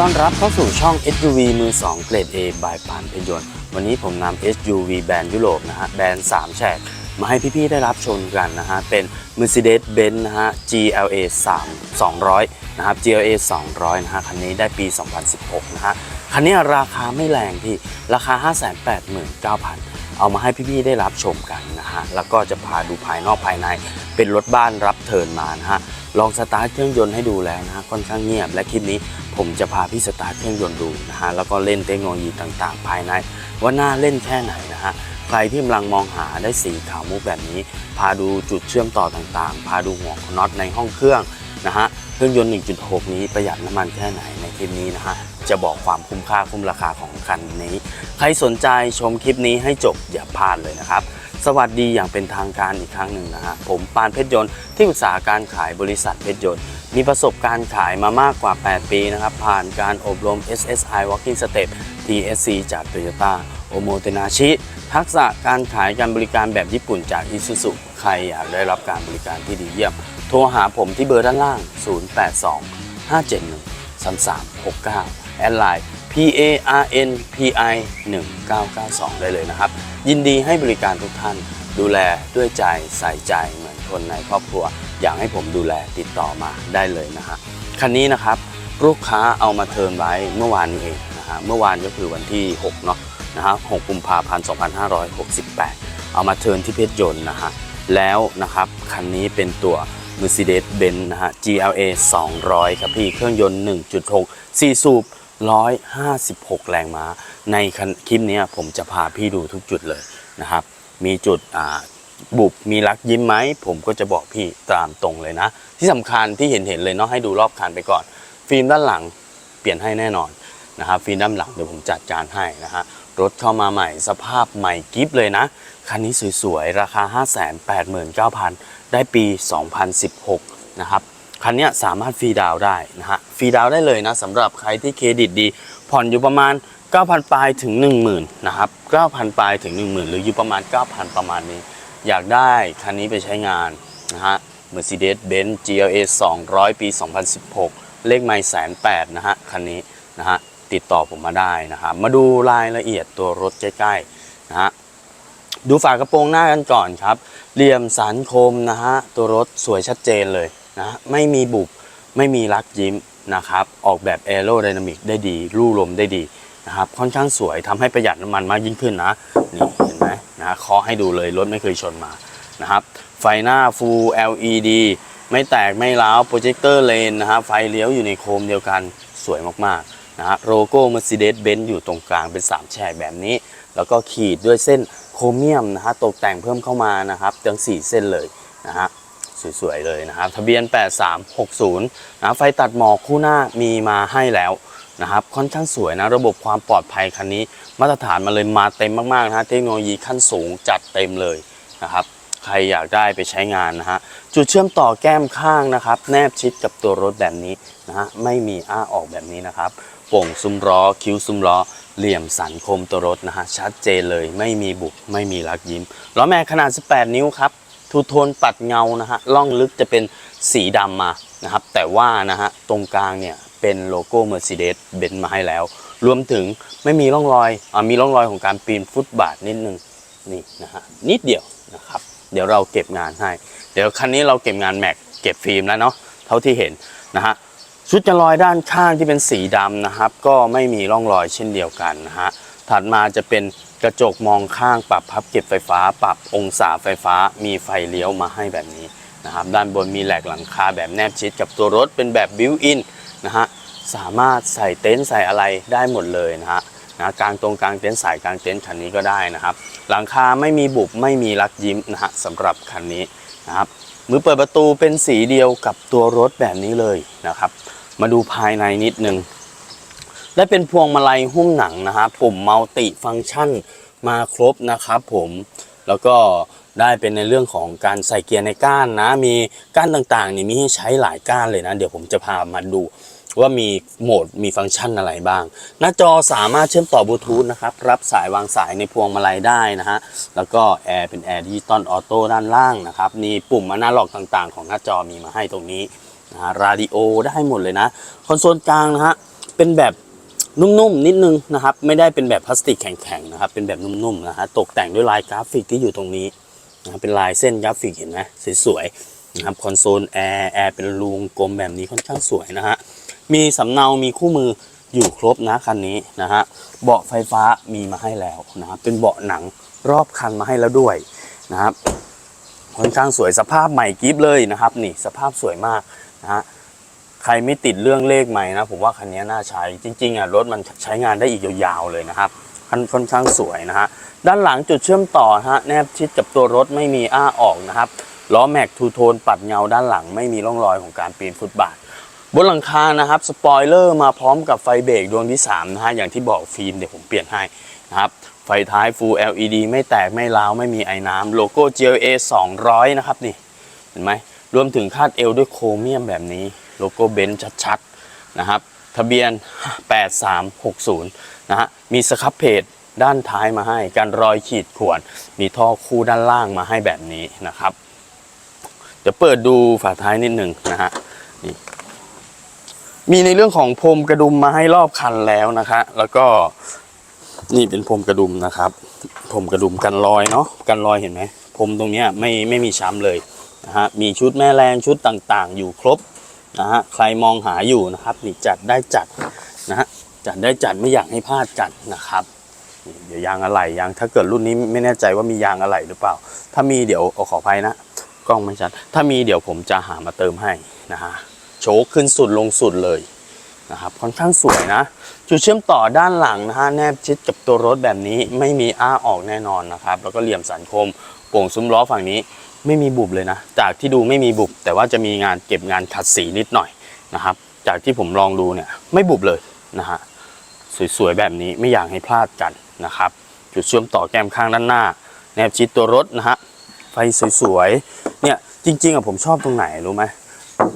ต้อนรับเข้าสู่ช่อง SUV มือ 2 เกรด A บายปานเพชรยนต์วันนี้ผมนำ SUV แบรนด์ยุโรปนะฮะ แบรนด์ 3 แฉก มาให้พี่ ๆ ได้รับชมกันนะฮะ เป็น Mercedes-Benz นะฮะ GLA 3 200 นะครับ GLA 200 นะฮะ คันนี้ได้ปี 2016 นะฮะ คันนี้ราคาไม่แรงพี่ ราคา 589,000 เอามาให้พี่ ๆ ได้รับชมกันนะฮะ แล้วก็จะพาดูภายนอกภายใน เป็นรถบ้านรับเทินมานะฮะลองสตาร์ทเครื่องยนต์ให้ดูแล้วนะฮะค่อนข้างเงียบและคลิปนี้ผมจะพาพี่สตาร์ทเครื่องยนต์ดูนะฮะแล้วก็เล่นเทคโนโลยีต่างๆ ภายใน ว่าน่าเล่นแค่ไหนนะฮะใครที่กำลังมองหาได้สีขาวมุกแบบนี้ พาดูจุดเชื่อมต่อต่างๆ พาดูหัวน็อตในห้องเครื่องนะฮะเครื่องยนต์ 1.6 นี้ประหยัดน้ำมันแค่ไหนในคลิปนี้นะฮะจะบอกความคุ้มค่าคุ้มราคาของคันนี้ ใครสนใจชมคลิปนี้ให้จบอย่าพลาดเลยนะครับ สวัสดีอย่างเป็นทางการอีกครั้งหนึ่งนะฮะผมปานเพชรยนต์ที่ปรึกษาการขายบริษัทเพชรยนต์มีประสบการณ์ขายมามากกว่า 8 ปีนะครับ ผ่านการอบรม SSI Walking Step TSC จาก Toyota o m o t e n a s h i ทักษะการขายการบริการแบบญี่ปุ่นจาก Isuzu ใครอยากได้รับการบริการที่ดีเยี่ยม โทรหาผมที่เบอร์ด้านล่าง 082 571 3369 แอดไลน์ P A R N P I 1992 ได้เลยนะครับ ยินดีให้บริการทุกท่าน ดูแลด้วยใจใส่ใจเหมือนคนในครอบครัว อยากให้ผมดูแลติดต่อมาได้เลยนะฮะคันนี้นะครับลูกค้าเอามาเทิร์นไว้เมื่อวานนี้เองนะฮะเมื่อวานก็คือวันที่6เนาะนะฮะ6กุมภาพันธ์2568 เอามาเทิร์นที่เพชรยนต์นะฮะแล้วนะครับคันนี้เป็นตัว Mercedes-Benz นะฮะ GLA 200 ครับพี่ เครื่องยนต์ 1.6 4 สูบ 156 แรงม้า ในคคลิปนี้ผมจะพาพี่ดูทุกจุดเลยนะครับ มีจุดบุบมีรักยิ้มไหมผมก็จะบอกพี่ตามตรงเลยนะ ที่สำคัญที่เห็นเห็นเลยเนาะให้ดูรอบคันไปก่อน ฟิล์มด้านหลังเปลี่ยนให้แน่นอนนะครับฟิล์มด้านหลังเดี๋ยวผมจัดการให้นะฮะรถเข้ามาใหม่สภาพใหม่กิฟเลยนะ คันนี้สวยๆ ราคา 589,000 ได้ปี 2016 นะครับ คันนี้สามารถฟรีดาวได้นะฮะฟรีดาวได้เลยนะสำหรับใครที่เครดิตดี ผ่อนอยู่ประมาณ 9,000 ปลายถึง 10,000นะครับ9,000 ปลายถึง 10,000 หรืออยู่ประมาณ 9,000 ประมาณนี้ อยากได้คันนี้ไปใช้งานนะฮะ Mercedes-Benz GLA 200 ปี 2016 เลขไม่แสนแปดนะฮะ คันนี้นะฮะ ติดต่อผมมาได้นะครับ มาดูรายละเอียดตัวรถใกล้ๆนะฮะ ดูฝากระโปรงหน้ากันก่อนครับ เหลี่ยมสันคมนะฮะ ตัวรถสวยชัดเจนเลยนะะไม่มีบุบ ไม่มีรักยิ้มนะครับ ออกแบบแอโรไดนามิกได้ดี รูลมได้ดี นะครับค่อนข้างสวยทำให้ประหยัดน้ำมันมากยิ่งขึ้นนะนี่เห็นไหมนะฮะเคาะให้ดูเลยรถไม่เคยชนมานะครับไฟหน้า Full LED ไม่แตกไม่ร้าวโปรเจคเตอร์เลนนะฮะไฟเลี้ยวอยู่ในโคมเดียวกันสวยมากๆนะฮะโลโก้ Mercedes-Benz อยู่ตรงกลางเป็น 3 แฉกแบบนี้ แล้วก็ขีดด้วยเส้นโครเมียมนะฮะตกแต่งเพิ่มเข้ามานะครับทั้ง 4 เส้นเลยนะฮะสวยๆเลยนะครับทะเบียน 8360นะไฟตัดหมอกคู่หน้ามีมาให้แล้ว นะครับค่อนข้างสวยนะระบบความปลอดภัยคันนี้ มาตรฐานมาเลยมาเต็มมากๆนะฮะเทคโนโลยีขั้นสูงจัดเต็มเลยนะครับใครอยากได้ไปใช้งานนะฮะจุดเชื่อมต่อแก้มข้างนะครับ แนบชิดกับตัวรถแบบนี้นะฮะไม่มีอ้าออกแบบนี้นะครับโป่งซุ้มล้อคิ้วซุ้มล้อเหลี่ยมสันคมตัวรถนะฮะชัดเจนเลยไม่มีบุกไม่มีรักยิ้มล้อแม็กขนาด 18 นิ้วครับทูโทนปัดเงานะฮะล่องลึกจะเป็นสีดำมานะครับแต่ว่านะฮะตรงกลางเนี่ย เป็นโลโก้ Mercedes เบนมาให้แล้ว รวมถึงไม่มีร่องรอยอมีร่องรอยของการปีนฟุตบาทนิดนึงนี่นะฮะนิดเดียวนะครับ เดี๋ยวเราเก็บงานให้ เดี๋ยวคันนี้เราเก็บงานแม็กเก็บฟิล์มแล้วเนาะเท่าที่เห็นนะฮะชุดจะลอยด้านข้างที่เป็นสีดำนะครับ ก็ไม่มีร่องรอยเช่นเดียวกันนะฮะถัดมาจะเป็นกระจกมองข้างปรับพับเก็บไฟฟ้า ปรับองศาไฟฟ้า มีไฟเลี้ยวมาให้แบบนี้นะครับ ด้านบนมีแหลกหลังคาแบบแนบชิดกับตัวรถเป็นแบบบิวอินนะฮะ สามารถใส่เต็นท์ใส่อะไรได้หมดเลยนะฮะนะกลางตรงกลางเต็นท์สายกลางเต็นท์คันนี้ก็ได้นะครับ หลังคาไม่มีบุบไม่มีรักยิ้มนะฮะสำหรับคันนี้นะครับมือเปิดประตูเป็นสีเดียวกับตัวรถแบบนี้เลยนะครับ มาดูภายในนิดนึงได้เป็นพวงมาลัยหุ้มหนังนะฮะปุ่มมัลติฟังก์ชันมาครบนะครับผมแล้วก็ได้เป็นในเรื่องของการใส่เกียร์ในก้านนะ มีก้านต่างๆนี่มีให้ใช้หลายก้านเลยนะ เดี๋ยวผมจะพามาดู ว่ามีโหมดมีฟังก์ชันอะไรบ้าง หน้าจอสามารถเชื่อมต่อบลูทูธนะครับ รับสายวางสายในพวงมาลัยได้นะฮะ แล้วก็แอร์เป็นแอร์ดิจิตอลออโต้ด้านล่างนะครับ มีปุ่มอนาล็อกต่างๆ ของหน้าจอมีมาให้ตรงนี้นะฮะราดิโอได้หมดเลยนะ คอนโซลกลางนะฮะ เป็นแบบนุ่มๆนิดนึงนะครับ ไม่ได้เป็นแบบพลาสติกแข็งๆนะครับ เป็นแบบนุ่มๆนะฮะ ตกแต่งด้วยลายกราฟิกที่อยู่ตรงนี้นะครับเป็นลายเส้นกราฟิกเห็นไหมสวยๆนะครับ คอนโซลแอร์แอร์เป็นรูงกลมแบบนี้ค่อนข้างสวยนะฮะ มีสำเนามีคู่มืออยู่ครบนะคันนี้นะฮะเบาะไฟฟ้ามีมาให้แล้วนะครับเป็นเบาะหนังรอบคันมาให้แล้วด้วยนะครับค่อนข้างสวยสภาพใหม่กริฟเลยนะครับ นี่สภาพสวยมากนะฮะใครไม่ติดเรื่องเลขใหม่นะผมว่าคันนี้น่าใช้จริงๆอะรถมันใช้งานได้อีกยาวๆเลยนะครับคันค่อนข้างสวยนะฮะด้านหลังจุดเชื่อมต่อฮะแนบชิดกับตัวรถไม่มีอ้าออกนะครับล้อแม็กทูโทนปัดเงาด้านหลังไม่มีร่องรอยของการปีนฟุตบาท บนหลังคานะครับสปอยเลอร์มาพร้อมกับไฟเบรกดวงที่3นะฮะอย่างที่บอกฟิล์มเดี๋ยวผมเปลี่ยนให้นะครับไฟท้าย Full LED ไม่แตกไม่ร้าว ไม่มีไอ้น้ำโลโก้ GLA 200 นะครับนี่ เห็นไหมรวมถึงคาดเอวด้วยโครเมียมแบบนี้โลโก้เบนซ์ชัดๆ นะครับ ทะเบียน 8360 นะฮะมีสครับเพจด้านท้ายมาให้การรอยขีดข่วน มีท่อคู่ด้านล่างมาให้แบบนี้นะครับเดี๋ยวเปิดดูฝาท้ายนิดหนึ่งนะฮะนี่ มีในเรื่องของพรมกระดุมมาให้รอบคันแล้วนะคะ แล้วก็นี่เป็นพรมกระดุมนะครับพรมกระดุมกันรอยเนาะกันรอยเห็นไหมพรมตรงเนี้ยไม่ไม่มีช้ำเลยนะฮะมีชุดแม่แรงชุดต่างๆ อยู่ครบนะฮะใครมองหาอยู่นะครับนี่จัดได้จัดนะฮะจัดได้จัดไม่อยากให้พลาดจัดนะครับนี่เดี๋ยวยางอะไหล่ยางถ้าเกิดรุ่นนี้ไม่แน่ใจว่ามียางอะไหล่หรือเปล่า ถ้ามีเดี๋ยวขออภัยนะกล้องไม่ชัดถ้ามีเดี๋ยวผมจะหามาเติมให้นะฮะ โชคขึ้นสุดลงสุดเลยนะครับค่อนข้างสวยนะ จุดเชื่อมต่อด้านหลังนะฮะแนบชิดกับตัวรถแบบนี้ไม่มีอ้าออกแน่นอนนะครับ แล้วก็เหลี่ยมสันคมโป่งซุ้มล้อฝั่งนี้ไม่มีบุบเลยนะ จากที่ดูไม่มีบุบ แต่ว่าจะมีงานเก็บงานขัดสีนิดหน่อยนะครับ จากที่ผมลองดูเนี่ยไม่บุบเลยนะฮะสวยๆแบบนี้ไม่อยากให้พลาดกันนะครับ จุดเชื่อมต่อแก้มข้างด้านหน้า แนบชิดตัวรถนะฮะไฟสวยๆเนี่ยจริงๆอะผมชอบตรงไหนรู้ไหม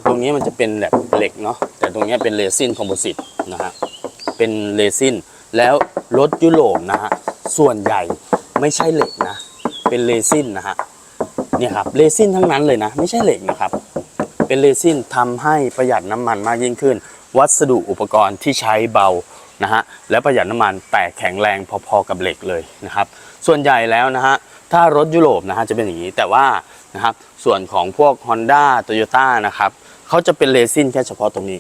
ตรงนี้มันจะเป็นแบบเหล็กเนาะแต่ตรงนี้เป็นเรซินคอมโพสิตนะฮะเป็นเรซินแล้วรถยุโรปนะฮะส่วนใหญ่ไม่ใช่เหล็กนะ เป็นเรซินนะฮะเนี่ยครับเรซินทั้งนั้นเลยนะ ไม่ใช่เหล็กนะครับ เป็นเรซินทำให้ประหยัดน้ำมันมากยิ่งขึ้น วัสดุอุปกรณ์ที่ใช้เบานะฮะและประหยัดน้ำมันแต่แข็งแรงพอๆกับเหล็กเลยนะครับ ส่วนใหญ่แล้วนะฮะถ้ารถยุโรปนะฮะจะเป็นอย่างนี้แต่ว่า นะครับ ส่วนของพวก Honda Toyota นะครับเขาจะเป็นเรซินแค่เฉพาะตรงนี้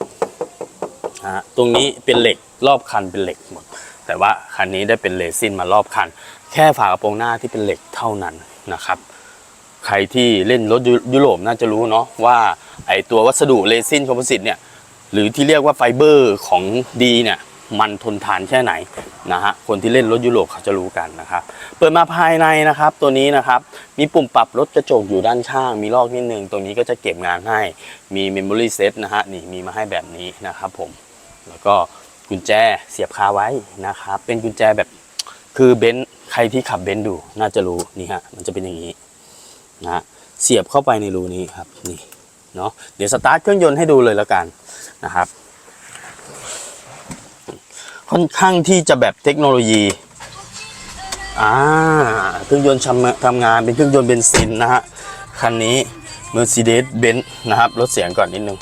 นะฮะตรงนี้เป็นเหล็กรอบคันเป็นเหล็กหมด แต่ว่าคันนี้ได้เป็นเรซินมารอบคัน แค่ฝากระโปรงหน้าที่เป็นเหล็กเท่านั้นนะครับใครที่เล่นรถยุโรปน่าจะรู้เนาะว่าไอตัววัสดุเรซินคอมโพสิตเนี่ยหรือที่เรียกว่าไฟเบอร์ของดีเนี่ย มันทนทานแค่ไหนนะฮะคนที่เล่นรถยุโรปเขาจะรู้กันนะครับ เปิดมาภายในนะครับ ตัวนี้นะครับมีปุ่มปรับลดกระจกอยู่ด้านข้าง มีลอกนิดนึงตรงนี้ก็จะเก็บงานให้มี Memory Set นะฮะนี่มีมาให้แบบนี้นะครับผมแล้วก็กุญแจเสียบคาไว้นะครับเป็นกุญแจแบบคือเบนซ์ใครที่ขับเบนซ์ดูน่าจะรู้นี่ฮะมันจะเป็นอย่างนี้นะฮะเสียบเข้าไปในรูนี้ครับนี่เนาะเดี๋ยวสตาร์ทเครื่องยนต์ให้ดูเลยแล้วกันนะครับ ค่อนข้างที่จะแบบเทคโนโลยีอ่าเครื่องยนต์ทำทำงานเป็นเครื่องยนต์เบนซินนะฮะ คันนี้ Mercedes-Benz นะครับลดเสียงก่อนนิดนึง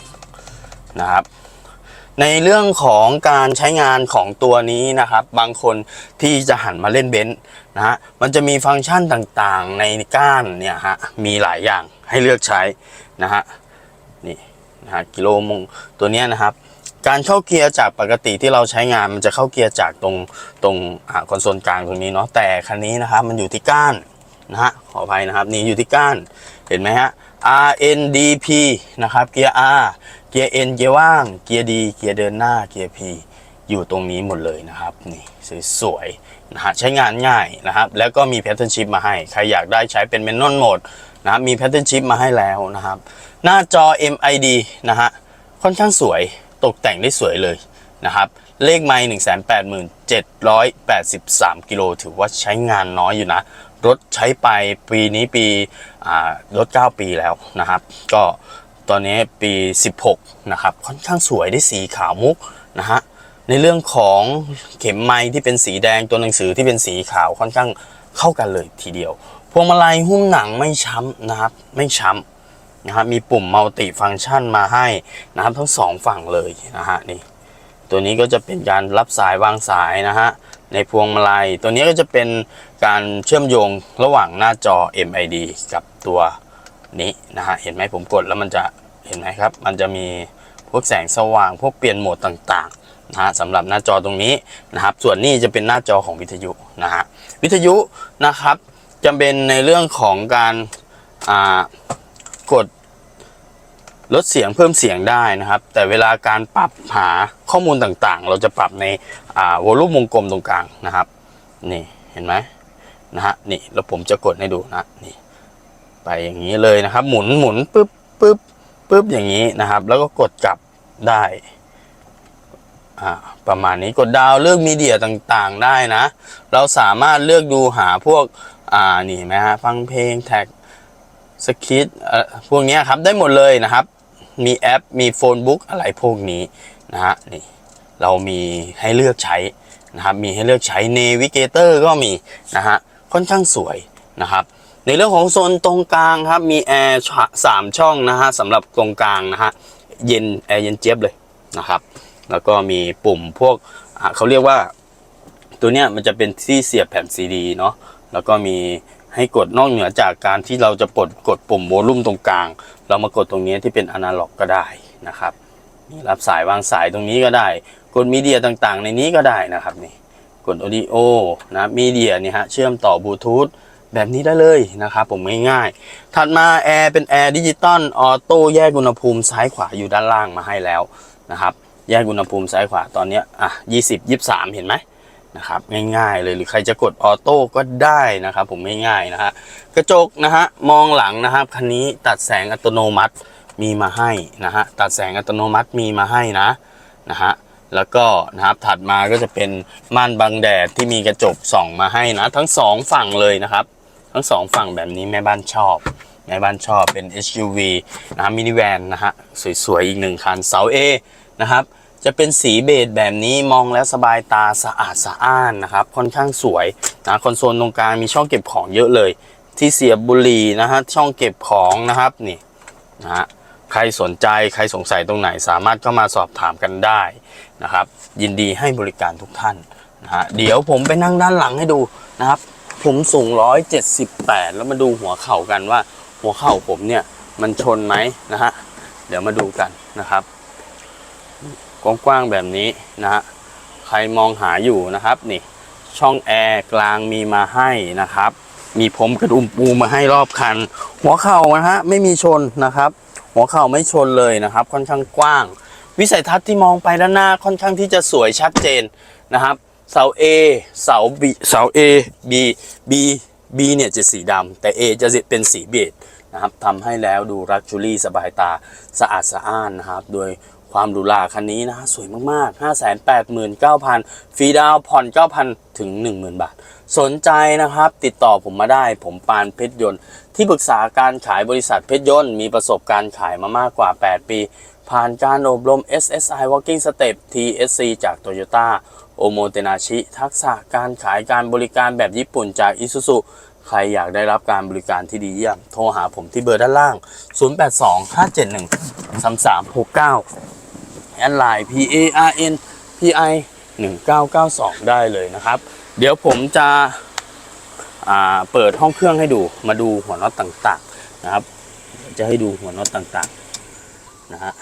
นะครับ ในเรื่องของการใช้งานของตัวนี้นะครับ บางคนที่จะหันมาเล่นเบนซ์นะฮะ มันจะมีฟังก์ชันต่างๆในก้านเนี่ยฮะ มีหลายอย่างให้เลือกใช้นะฮะ นี่นะฮะกิโลมงตัวเนี้ยนะครับ การเข้าเกียร์จากปกติที่เราใช้งานมันจะเข้าเกียร์จากตรงตรงอคอนโซลกลางตรงนี้เนาะแต่คันนี้นะครับมันอยู่ที่ก้านนะฮะขออภัยนะครับนี่อยู่ที่ก้านเห็นไหมฮะ R N D P นะครับเกียร์ R เกียร์ N เกียร์ว่างเกียร์ D เกียร์เดินหน้าเกียร์ P อยู่ตรงนี้หมดเลยนะครับนี่สวยๆนะฮะใช้งานง่ายนะครับแล้วก็มีแพทเทิร์นชิพมาให้ ใครอยากได้ใช้เป็นเมนน l โหมดนะครับมีแพทเทิร์นชิพมาให้แล้วนะครับ หน้าจอ MID นะฮะค่อนข้างสวย ตกแต่งได้สวยเลยนะครับเลขไมล์187,783กิโลถือว่าใช้งานน้อยอยู่นะ รถใช้ไปปีนี้ปีอ่ารถ9ปีแล้วนะครับ ก็ตอนนี้ปี 16 นะครับ ค่อนข้างสวยได้สีขาวมุกนะฮะในเรื่องของเข็มไม้ที่เป็นสีแดงตัวหนังสือที่เป็นสีขาวค่อนข้างเข้ากันเลยทีเดียว พวงมาลัยหุ้มหนังไม่ช้ำนะครับ ไม่ช้ำ นะครับมีปุ่มมัลติฟังก์ชันมาให้นะครับทั้งสองฝั่งเลยนะฮะนี่ตัวนี้ก็จะเป็นการรับสายวางสายนะฮะในพวงมาลัย ตัวนี้ก็จะเป็นการเชื่อมโยงระหว่างหน้าจอ MID กับตัวนี้นะฮะเห็นไหมผมกดแล้วมันจะเห็นไหมครับ มันจะมีพวกแสงสว่าง พวกเปลี่ยนโหมดต่างๆนะฮะสำหรับหน้าจอตรงนี้นะครับ ส่วนนี้จะเป็นหน้าจอของวิทยุนะฮะวิทยุนะครับจะเป็นในเรื่องของการกด ลดเสียงเพิ่มเสียงได้นะครับ แต่เวลาการปรับหาข้อมูลต่างๆ เราจะปรับในวอลลุ่มวงกลมตรงกลางนะครับนี่เห็นไหมนะฮะนี่แล้วผมจะกดให้ดูนะนี่ไปอย่างนี้เลยนะครับ หมุนหมุนปึ๊บปึ๊บปึ๊บอย่างนี้นะครับ แล้วก็กดกลับได้อ่าประมาณนี้กดดาวเลือกมีเดียต่างๆได้นะ เราสามารถเลือกดูหาพวกอ่านี่เห็นไหมฮะฟังเพลงแท็กสคริปต์เอ่อพวกนี้ครับได้หมดเลยนะครับ มีแอป มีโฟนบุ๊กอะไรพวกนี้นะฮะนี่เรามีให้เลือกใช้นะครับมีให้เลือกใช้ Navigator ก็มีนะฮะค่อนข้างสวยนะครับในเรื่องของโซนตรงกลางครับมีแอร์สามช่องนะฮะสำหรับตรงกลางนะฮะเย็นแอร์เย็นเจี๊ยบเลยนะครับแล้วก็มีปุ่มพวกเขาเรียกว่าตัวเนี้ยมันจะเป็นที่เสียบแผ่นซีดีเนาะแล้วก็มี ให้กดนอกเหนือจากการที่เราจะกดกดปุ่มโวลุ่มตรงกลาง เรามากดตรงนี้ที่เป็นอนาล็อกก็ได้นะครับนี่รับสายวางสายตรงนี้ก็ได้ กดมีเดียต่างๆ ในนี้ก็ได้นะครับนี่กด audio นะมีเดียนี่ฮะเชื่อมต่อบลูทูธแบบนี้ได้เลยนะครับผมง่ายๆ ถัดมาแอร์เป็นแอร์ดิจิตอลออโต้แยกอุณหภูมิซ้ายขวาอยู่ด้านล่างมาให้แล้วนะครับ แยกอุณหภูมิซ้ายขวาตอนนี้ยอะ20 23 เห็นไหม นะครับง่ายๆเลยหรือใครจะกดออโต้ก็ได้นะครับ ผมง่ายๆนะฮะกระจกนะฮะมองหลังนะครับคันนี้ตัดแสงอัตโนมัติมีมาให้นะฮะตัดแสงอัตโนมัติมีมาให้นะนะฮะแล้วก็นะครับถัดมาก็จะเป็นม่านบังแดดที่มีกระจกส่องมาให้นะทั้งสองฝั่งเลยนะครับ ทั้งสองฝั่งแบบนี้แม่บ้านชอบแม่บ้านชอบเป็น SUV นะฮะมินิแวนนะฮะสวยๆอีกหนึ่งคันเสา A นะครับ จะเป็นสีเบจแบบนี้มองแล้วสบายตาสะอาดสะอ้านนะครับ ค่อนข้างสวยนะคอนโซลตรงกลางมีช่องเก็บของเยอะเลย ที่เสียบบุหรี่นะฮะช่องเก็บของนะครับนี่นะฮะใครสนใจใครสงสัยตรงไหนสามารถเข้ามาสอบถามกันได้นะครับ ยินดีให้บริการทุกท่านนะฮะเดี๋ยวผมไปนั่งด้านหลังให้ดูนะครับ ผมสูง 178 แล้วมาดูหัวเข่ากันว่า หัวเข่าผมเนี่ยมันชนไหมนะฮะเดี๋ยวมาดูกันนะครับ กว้างๆแบบนี้นะฮะใครมองหาอยู่นะครับนี่ช่องแอร์กลางมีมาให้นะครับ มีผมกระดุมปูมาให้รอบคัน หัวเข่านะฮะไม่มีชนนะครับ หัวเข่าไม่ชนเลยนะครับ ค่อนข้างกว้าง วิสัยทัศน์ที่มองไปด้านหน้าค่อนข้างที่จะสวยชัดเจนนะครับ เสา A เสา B เสา A B B B เนี่ยจะสีดำแต่ A จะเป็นสีเบจนะครับทำให้แล้วดูรักชูรี่สบายตาสะอาดสะอ้านนะครับ โดย ความหรูหราคันนี้นะสวยมากๆ 589,000ฟรีดาวผ่อน 9,000 ถึง 10,000 บาท สนใจนะครับ ติดต่อผมมาได้ผมปานเพชรยนต์ ที่ปรึกษาการขายบริษัทเพชรยนต์ มีประสบการณ์ขายมามากกว่า 8 ปี ผ่านการอบรม SSI Walking Step TSC จาก Toyota โอโมเตนาชิ ทักษะการขายการบริการแบบญี่ปุ่นจาก Isuzu ใครอยากได้รับการบริการที่ดีเยี่ยม โทรหาผมที่เบอร์ด้านล่าง 082 571 3369 แอดไลน์ P A R N P I 1992 ได้เลยนะครับ เดี๋ยวผมจะเปิดห้องเครื่องให้ดูมาดูหัวน็อตต่างๆนะครับ จะให้ดูหัวน็อตต่างๆนะฮะ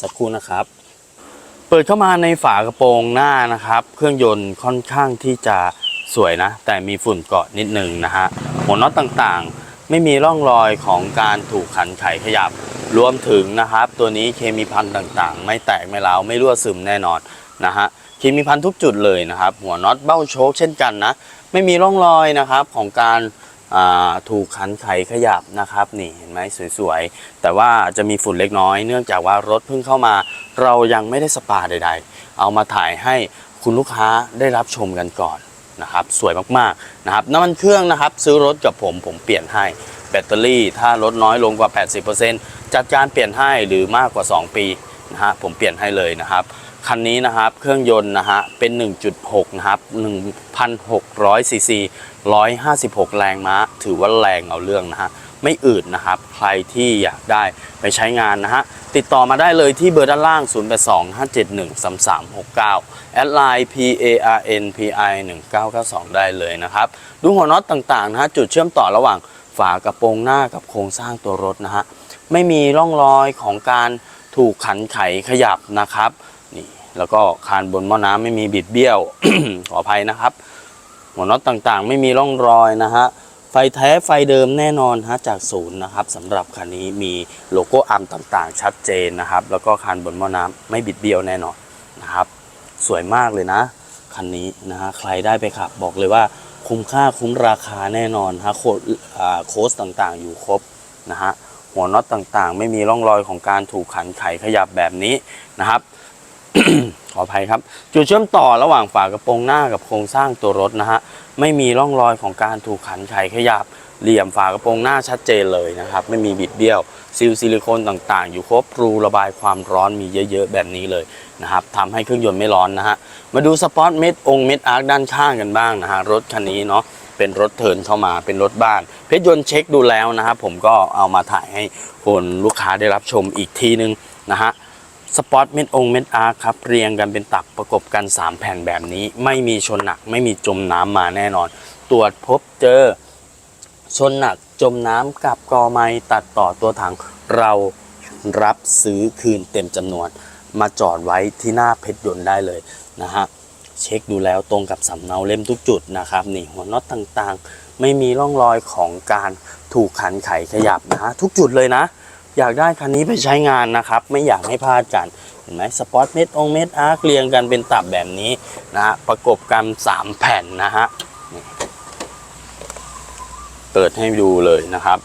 สักครู่นะครับ เปิดเข้ามาในฝากระโปรงหน้านะครับ เครื่องยนต์ค่อนข้างที่จะสวยนะ แต่มีฝุ่นเกาะนิดหนึงนะฮะหัวน็อตต่างๆ ไม่มีร่องรอยของการถูกขันไขขยับ รวมถึงนะครับตัวนี้เคมีพันต่างๆ ไม่แตกไม่ร้าวไม่รั่วซึมแน่นอนนะฮะเคมีพันทุกจุดเลยนะครับ หัวน็อตเบ้าโชคเช่นกันนะ ไม่มีร่องรอยนะครับของการถูกขันไขขยับนะครับนี่เห็นไหมสวยๆ แต่ว่าจะมีฝุ่นเล็กน้อย เนื่องจากว่ารถเพิ่งเข้ามา เรายังไม่ได้สปาใด ๆ เอามาถ่ายให้คุณลูกค้าได้รับชมกันก่อนนะครับสวยมากๆนะครับน้ำมันเครื่องนะครับ ซื้อรถกับผมผมเปลี่ยนให้แบตเตอรี่ถ้าลดน้อยลงกว่า 80% จัดการเปลี่ยนให้หรือมากกว่า 2 ปีนะฮะผมเปลี่ยนให้เลยนะครับคันนี้นะครับเครื่องยนต์นะฮะเป็น 1.6 นะครับ 1,600ซีซี156 แรงม้า ถือว่าแรงเอาเรื่องนะฮะไม่อืดนะครับ ใครที่อยากได้ไปใช้งานนะฮะติดต่อมาได้เลยที่เบอร์ด้านล่าง 0825713369 แอดไลน์ PARNPI 1992 ได้เลยนะครับ ดูหัวน็อตต่างๆนะฮะจุดเชื่อมต่อระหว่างฝากระโปรงหน้ากับโครงสร้างตัวรถนะฮะ ไม่มีร่องรอยของการถูกขันไขขยับนะครับนี่แล้วก็คานบนหม้อน้ำไม่มีบิดเบี้ยว ขออภัยนะครับ หัวน็อตต่างๆ ไม่มีร่องรอยนะฮะไฟแท้ไฟเดิมแน่นอนฮะจากศูนย์นะครับสำหรับคันนี้มีโลโก้อัมต่างๆ ชัดเจนนะครับ แล้วก็คันบนหม้อน้ำไม่บิดเบี้ยวแน่นอนนะครับ สวยมากเลยนะคันนี้นะฮะใครได้ไปขับ บอกเลยว่าคุ้มค่าคุ้มราคาแน่นอนฮะโค้ดโค้ดต่างๆ อยู่ครบนะฮะ หัวน็อตต่างๆ ไม่มีร่องรอยของการถูกขันไขขยับแบบนี้นะครับ ขออภัยครับ จุดเชื่อมต่อระหว่างฝากระโปรงหน้ากับโครงสร้างตัวรถนะฮะไม่มีร่องรอยของการถูกขันไขขยับ เหลี่ยมฝากระโปรงหน้าชัดเจนเลยนะครับ ไม่มีบิดเบี้ยวซีลซิลิโคนต่างๆ อยู่ครบรูระบายความร้อนมีเยอะๆ แบบนี้เลยนะครับทำให้เครื่องยนต์ไม่ร้อนนะฮะมาดูสปอร์ตเม็ดองเม็ดอาร์คด้านข้างกันบ้างนะฮะรถคันนี้เนาะ เป็นรถเทินเข้ามาเป็นรถบ้าน เพชรยนต์เช็คดูแล้วนะครับผมก็เอามาถ่ายให้คนลูกค้าได้รับชมอีกทีนึงนะฮะสปอตเม็ดองเม็ดอาร์ครับเรียงกันเป็นตับประกบกัน 3 แผ่นแบบนี้ ไม่มีชนหนักไม่มีจมน้ำมาแน่นอน ตรวจพบเจอชนหนักจมน้ำกับกอไม้ตัดต่อตัวถังเรารับซื้อคืนเต็มจำนวน มาจอดไว้ที่หน้าเพชรยนต์ได้เลยนะฮะ เช็คดูแล้วตรงกับสำเนาเล่มทุกจุดนะครับนี่หัวน็อตต่างๆ ไม่มีร่องรอยของการถูกขันไขขยับนะทุกจุดเลยนะ อยากได้คันนี้ไปใช้งานนะครับ ไม่อยากให้พลาดกันเห็นไหมสปอตเม็ดองเม็ดอาร์คเรียงกันเป็นตับแบบนี้นะฮะประกบกัน 3 แผ่นนะฮะเปิดให้ดูเลยนะครับ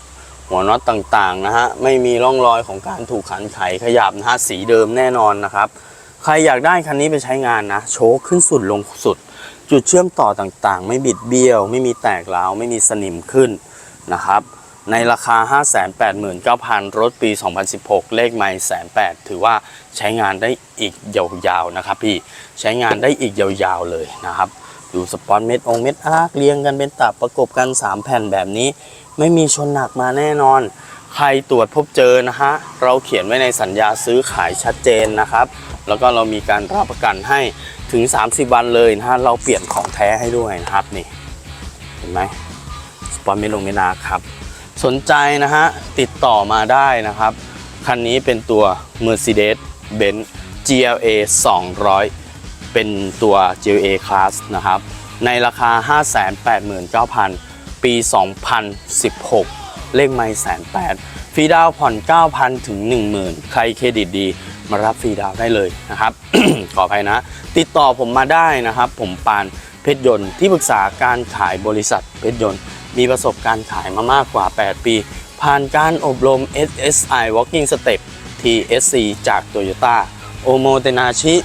หัวน็อตต่างๆนะฮะไม่มีร่องรอยของการถูกขันไขขยับนะฮะสีเดิมแน่นอนนะครับ ใครอยากได้คันนี้ไปใช้งานนะ โชคขึ้นสุดลงสุด จุดเชื่อมต่อต่างๆ ไม่บิดเบี้ยว ไม่มีแตกร้าว ไม่มีสนิมขึ้นนะครับ ในราคา 589,000 รถปี 2016 เลขไม่แสนแปดถือว่าใช้งานได้อีกยาวๆนะครับพี่ ใช้งานได้อีกยาวๆเลยนะครับดูสปอนเม็ดองเม็ดอาร์คเรียงกันเป็นตับประกบกัน 3 แผ่นแบบนี้ ไม่มีชนหนักมาแน่นอน ใครตรวจพบเจอนะฮะเราเขียนไว้ในสัญญาซื้อขายชัดเจนนะครับ แล้วก็เรามีการรับประกันให้ถึง 30 วันเลยนะฮะเราเปลี่ยนของแท้ให้ด้วยนะครับนี่เห็นไหมสปอนเมลงเมนาครับ สนใจนะฮะติดต่อมาได้นะครับ คันนี้เป็นตัว Mercedes-Benz GLA 200 เป็นตัว GLA Class นะครับ ในราคา 589,000 ปี 2016 เลขไม่แสนแปดฟรีดาวผ่อน 9,000 ถึง 10,000 ใครเครดิตดี มารับฟรีดาวได้เลยนะครับ ขออภัยนะ ติดต่อผมมาได้นะครับ ผมปานเพชรยนต์ที่ปรึกษาการขายบริษัทเพชรยนต์ มีประสบการณ์ขายมามากกว่า 8 ปี ผ่านการอบรม SSI Walking Step TSC จาก Toyota โอโมเตนาชิ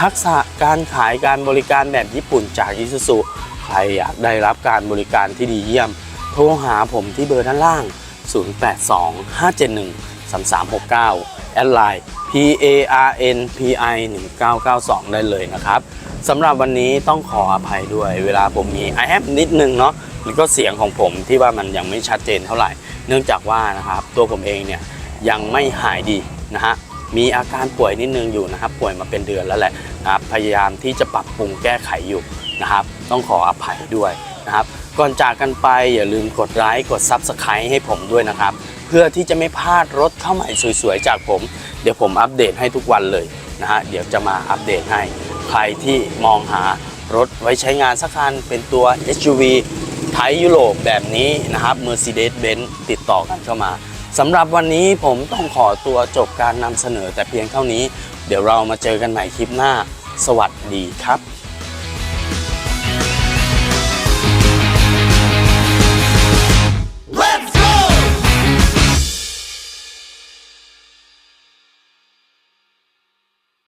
ทักษะการขายการบริการแบบญี่ปุ่นจาก Isuzu ใครอยากได้รับการบริการที่ดีเยี่ยม โทรหาผมที่เบอร์ด้านล่าง 0825713369 แอดไลน์ PARNPI 1992ได้เลยนะครับสำหรับวันนี้ต้องขออภัยด้วย เวลาผมมี i อ a นิดนึงเนาะแล้วก็เสียงของผมที่ว่ามันยังไม่ชัดเจนเท่าไหร่ เนื่องจากว่านะครับตัวผมเองเนี่ยยังไม่หายดีนะฮะมีอาการป่วยนิดนึงอยู่นะครับป่วยมาเป็นเดือนแล้วแหละนะครับพยายามที่จะปรับปรุงแก้ไขอยู่นะครับ ต้องขออภัยด้วยนะครับ ก่อนจากกันไปอย่าลืมกดไลค์กด Subscribe ให้ผมด้วยนะครับ เพื่อที่จะไม่พลาดรถเข้าใหม่สวยๆ จากผม เดี๋ยวผมอัปเดตให้ทุกวันเลยนะฮะเดี๋ยวจะมาอัปเดตให้ ใครที่มองหารถไว้ใช้งานสักคันเป็นตัว SUV ไทยยุโรปแบบนี้นะครับ Mercedes-Benz ติดต่อกันเข้ามาสำหรับวันนี้ผมต้องขอตัวจบการนำเสนอแต่เพียงเท่านี้ เดี๋ยวเรามาเจอกันใหม่คลิปหน้า สวัสดีครับ